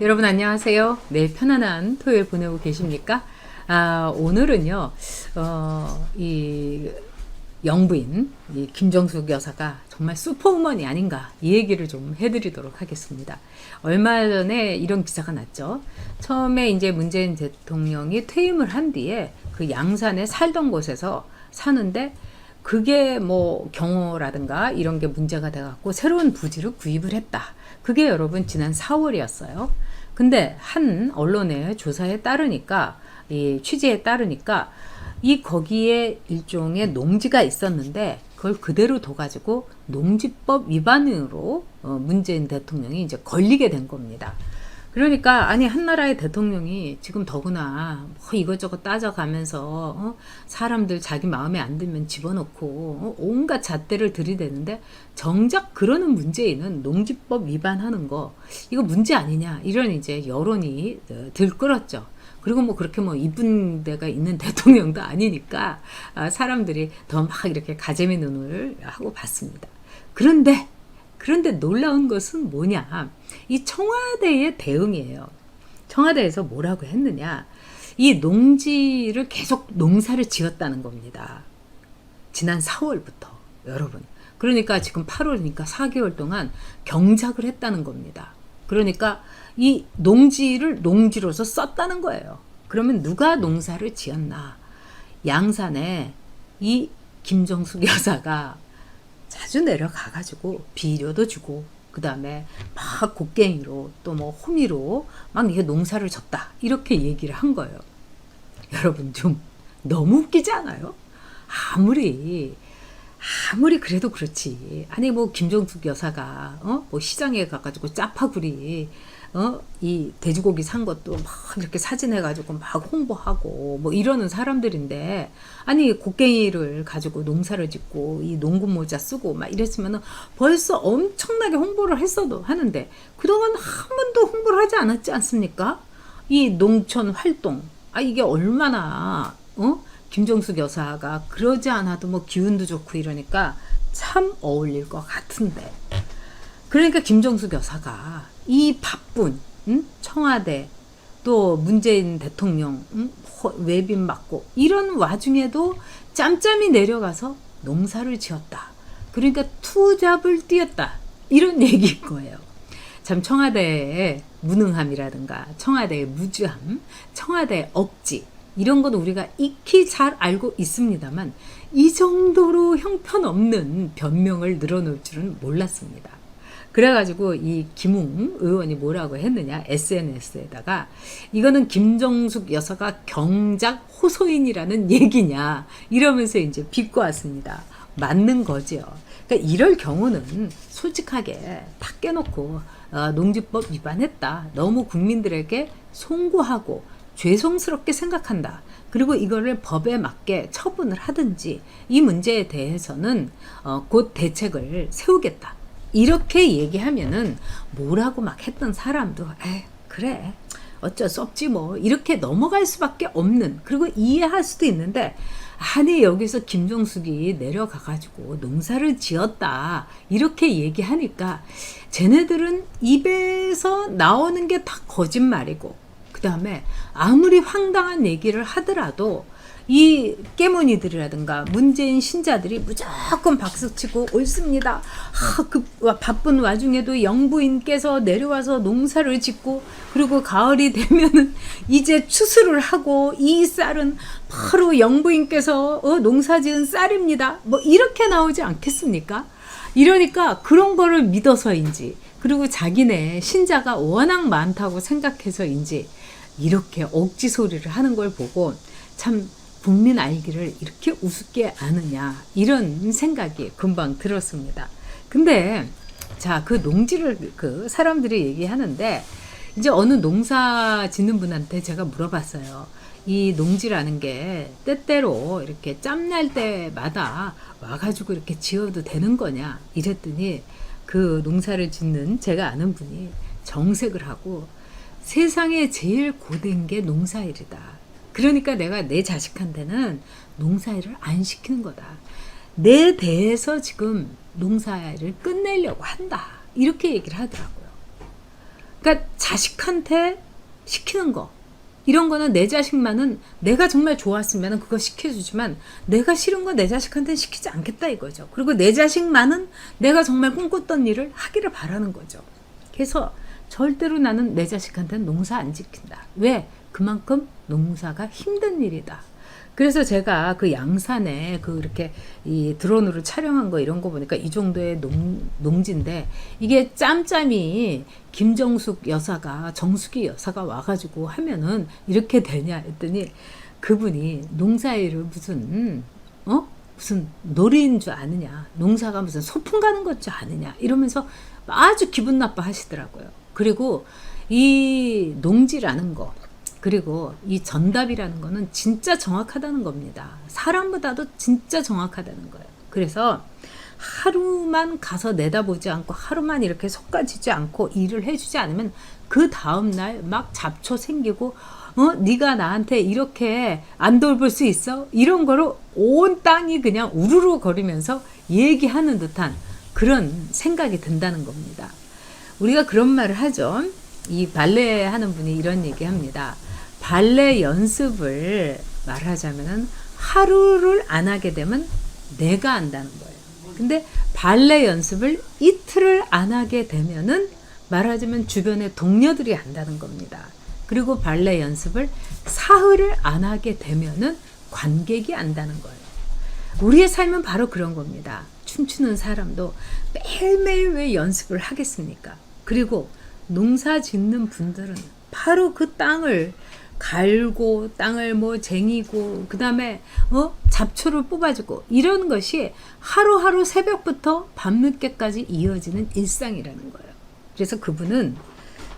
여러분 안녕하세요. 네, 편안한 토요일 보내고 계십니까? 아, 오늘은요, 어, 이 영부인, 이 김정숙 여사가 정말 슈퍼우먼이 아닌가, 이 얘기를 좀 해드리도록 하겠습니다. 얼마 전에 이런 기사가 났죠. 처음에 이제 문재인 대통령이 퇴임을 한 뒤에 그 양산에 살던 곳에서 사는데 그게 뭐 경호라든가 이런 게 문제가 돼갖고 새로운 부지를 구입을 했다. 그게 여러분 지난 4월이었어요. 근데 한 언론의 조사에 따르니까 이 취재에 따르니까 이 거기에 일종의 농지가 있었는데 그걸 그대로 둬가지고 농지법 위반으로 어, 문재인 대통령이 이제 걸리게 된 겁니다. 그러니까 아니 한 나라의 대통령이 지금 더구나 뭐 이것저것 따져가면서 어? 사람들 자기 마음에 안 들면 집어넣고 어? 온갖 잣대를 들이대는데 정작 그러는 문재인은 농지법 위반하는 거 이거 문제 아니냐 이런 이제 여론이 어, 들끓었죠. 그리고 뭐 그렇게 뭐 이쁜 데가 있는 대통령도 아니니까 아, 사람들이 더 막 이렇게 가재미 눈을 하고 봤습니다. 그런데 그런데 놀라운 것은 뭐냐? 이 청와대의 대응이에요. 청와대에서 뭐라고 했느냐? 이 농지를 계속 농사를 지었다는 겁니다. 지난 4월부터 여러분. 그러니까 지금 8월이니까 4개월 동안 경작을 했다는 겁니다. 그러니까 이 농지를 농지로서 썼다는 거예요. 그러면 누가 농사를 지었나? 양산에 이 김정숙 여사가 자주 내려가 가지고 비료도 주고 그 다음에 막 곡괭이로 또 뭐 호미로 막 이게 농사를 졌다 이렇게 얘기를 한 거예요. 여러분 좀 너무 웃기지 않아요? 아무리 아무리 그래도 그렇지. 아니 뭐 김정숙 여사가 어 뭐 시장에 가가지고 짜파구리 어 이 돼지고기 산 것도 막 이렇게 사진해 가지고 막 홍보하고 뭐 이러는 사람들인데 아니 곡괭이를 가지고 농사를 짓고 이 농구 모자 쓰고 막 이랬으면은 벌써 엄청나게 홍보를 했어도 하는데 그동안 한 번도 홍보를 하지 않았지 않습니까? 이 농촌 활동. 아 이게 얼마나 어 김정숙 여사가 그러지 않아도 뭐 기운도 좋고 이러니까 참 어울릴 것 같은데 그러니까 김정숙 여사가 이 바쁜 응? 청와대 또 문재인 대통령 응? 허- 외빈 맞고 이런 와중에도 짬짬이 내려가서 농사를 지었다. 그러니까 투잡을 뛰었다. 이런 얘기인 거예요. 참 청와대의 무능함이라든가 청와대의 무주함, 청와대의 억지 이런 건 우리가 익히 잘 알고 있습니다만 이 정도로 형편없는 변명을 늘어놓을 줄은 몰랐습니다. 그래가지고 이 김웅 의원이 뭐라고 했느냐 SNS에다가 이거는 김정숙 여사가 경작 호소인이라는 얘기냐 이러면서 이제 비꼬았습니다. 맞는 거죠. 그러니까 이럴 경우는 솔직하게 탁 깨놓고 어, 농지법 위반했다. 너무 국민들에게 송구하고 죄송스럽게 생각한다. 그리고 이거를 법에 맞게 처분을 하든지 이 문제에 대해서는 어, 곧 대책을 세우겠다. 이렇게 얘기하면은 뭐라고 막 했던 사람도 에 그래 어쩔 수 없지 뭐 이렇게 넘어갈 수밖에 없는 그리고 이해할 수도 있는데 아니 여기서 김종숙이 내려가 가지고 농사를 지었다 이렇게 얘기하니까 쟤네들은 입에서 나오는 게 다 거짓말이고 그 다음에 아무리 황당한 얘기를 하더라도 이 깨문이들이라든가 문재인 신자들이 무조건 박수치고 옳습니다. 아, 그 와- 바쁜 와중에도 영부인께서 내려와서 농사를 짓고 그리고 가을이 되면은 이제 추수를 하고 이 쌀은 바로 영부인께서 어, 농사 지은 쌀입니다. 뭐 이렇게 나오지 않겠습니까? 이러니까 그런 거를 믿어서인지 그리고 자기네 신자가 워낙 많다고 생각해서인지 이렇게 억지 소리를 하는 걸 보고 참 국민 알기를 이렇게 우습게 아느냐 이런 생각이 금방 들었습니다. 근데 자 그 농지를 그 사람들이 얘기하는데 이제 어느 농사 짓는 분한테 제가 물어봤어요. 이 농지라는 게 때때로 이렇게 짬날 때마다 와가지고 이렇게 지어도 되는 거냐 이랬더니 그 농사를 짓는 제가 아는 분이 정색을 하고 세상에 제일 고된 게 농사일이다. 그러니까 내가 내 자식한테는 농사일을 안 시키는 거다. 내 대에서 지금 농사일을 끝내려고 한다. 이렇게 얘기를 하더라고요. 그러니까 자식한테 시키는 거 이런 거는 내 자식만은 내가 정말 좋았으면 그거 시켜주지만 내가 싫은 거 내 자식한테는 시키지 않겠다 이거죠. 그리고 내 자식만은 내가 정말 꿈꿨던 일을 하기를 바라는 거죠. 그래서 절대로 나는 내 자식한테는 농사 안 지킨다. 왜? 그만큼 농사가 힘든 일이다. 그래서 제가 그 양산에 그 이렇게 이 드론으로 촬영한 거 이런 거 보니까 이 정도의 농, 농지인데 이게 짬짬이 김정숙 여사가 정숙이 여사가 와가지고 하면은 이렇게 되냐 했더니 그분이 농사일을 무슨 어 무슨 놀이인 줄 아느냐 농사가 무슨 소풍 가는 것 줄 아느냐 이러면서 아주 기분 나빠 하시더라고요. 그리고 이 농지라는 거 그리고 이 전답이라는 거는 진짜 정확하다는 겁니다. 사람보다도 진짜 정확하다는 거예요. 그래서 하루만 가서 내다보지 않고 하루만 이렇게 속가지지 않고 일을 해주지 않으면 그 다음 날 막 잡초 생기고 어 네가 나한테 이렇게 안 돌볼 수 있어 이런 거로 온 땅이 그냥 우르르 거리면서 얘기하는 듯한 그런 생각이 든다는 겁니다. 우리가 그런 말을 하죠. 이 발레 하는 분이 이런 얘기 합니다. 발레 연습을 말하자면은 하루를 안 하게 되면 내가 안다는 거예요. 근데 발레 연습을 이틀을 안 하게 되면은 말하자면 주변의 동료들이 안다는 겁니다. 그리고 발레 연습을 사흘을 안 하게 되면은 관객이 안다는 거예요. 우리의 삶은 바로 그런 겁니다. 춤추는 사람도 매일매일 왜 연습을 하겠습니까? 그리고 농사 짓는 분들은 바로 그 땅을 갈고 땅을 뭐 쟁이고 그 다음에 어 잡초를 뽑아주고 이런 것이 하루하루 새벽부터 밤늦게까지 이어지는 일상이라는 거예요. 그래서 그분은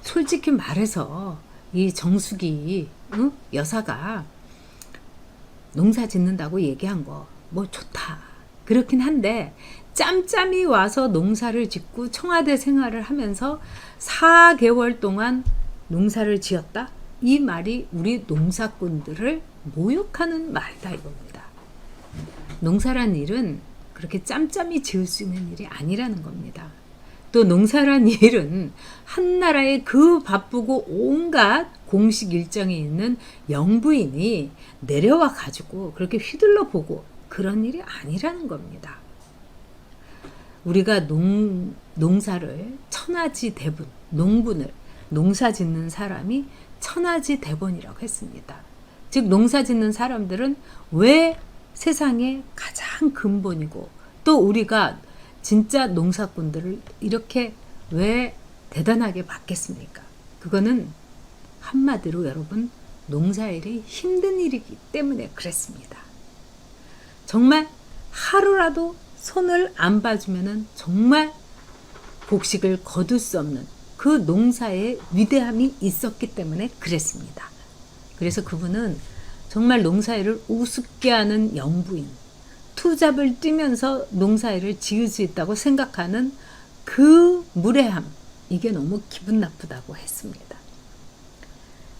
솔직히 말해서 이 정숙이 응? 여사가 농사 짓는다고 얘기한 거 뭐 좋다 그렇긴 한데 짬짬이 와서 농사를 짓고 청와대 생활을 하면서 4개월 동안 농사를 지었다 이 말이 우리 농사꾼들을 모욕하는 말이다 이겁니다. 농사란 일은 그렇게 짬짬이 지을 수 있는 일이 아니라는 겁니다. 또 농사란 일은 한 나라에 그 바쁘고 온갖 공식 일정이 있는 영부인이 내려와 가지고 그렇게 휘둘러 보고 그런 일이 아니라는 겁니다. 우리가 농, 농사를 천하지 대분, 농분을 농사 짓는 사람이 천하지 대본이라고 했습니다. 즉 농사 짓는 사람들은 왜 세상의 가장 근본이고 또 우리가 진짜 농사꾼들을 이렇게 왜 대단하게 받겠습니까? 그거는 한마디로 여러분 농사일이 힘든 일이기 때문에 그랬습니다. 정말 하루라도 손을 안 봐주면은 정말 복식을 거둘 수 없는 그 농사의 위대함이 있었기 때문에 그랬습니다. 그래서 그분은 정말 농사일을 우습게 하는 영부인, 투잡을 뛰면서 농사일을 지을 수 있다고 생각하는 그 무례함, 이게 너무 기분 나쁘다고 했습니다.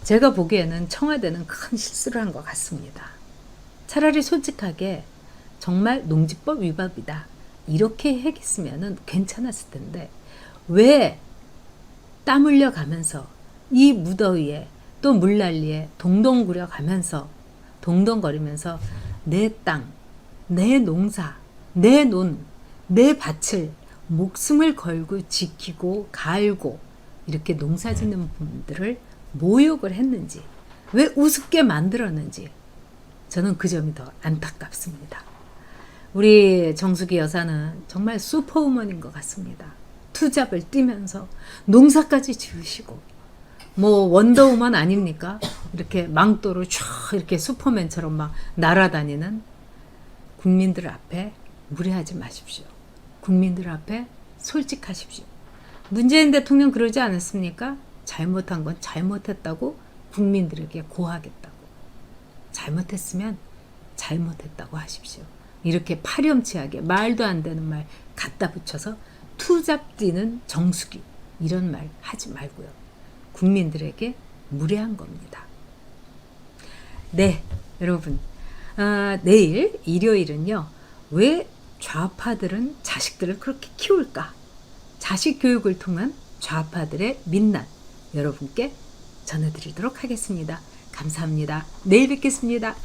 제가 보기에는 청와대는 큰 실수를 한 것 같습니다. 차라리 솔직하게 정말 농지법 위반이다. 이렇게 했으면 괜찮았을 텐데, 왜 땀 흘려 가면서 이 무더위에 또 물난리에 동동구려 가면서 동동거리면서 내 땅, 내 농사, 내 논, 내 밭을 목숨을 걸고 지키고 갈고 이렇게 농사 짓는 분들을 모욕을 했는지 왜 우습게 만들었는지 저는 그 점이 더 안타깝습니다. 우리 정숙이 여사는 정말 슈퍼우먼인 것 같습니다. 투잡을 뛰면서 농사까지 지으시고 뭐 원더우먼 아닙니까? 이렇게 망토로 쫙 이렇게 슈퍼맨처럼 막 날아다니는 국민들 앞에 무례하지 마십시오. 국민들 앞에 솔직하십시오. 문재인 대통령 그러지 않았습니까? 잘못한 건 잘못했다고 국민들에게 고하겠다고. 잘못했으면 잘못했다고 하십시오. 이렇게 파렴치하게 말도 안 되는 말 갖다 붙여서 투잡 뛰는 정수기 이런 말 하지 말고요. 국민들에게 무례한 겁니다. 네, 여러분. 아, 내일 일요일은요. 왜 좌파들은 자식들을 그렇게 키울까? 자식 교육을 통한 좌파들의 민낯 여러분께 전해드리도록 하겠습니다. 감사합니다. 내일 뵙겠습니다.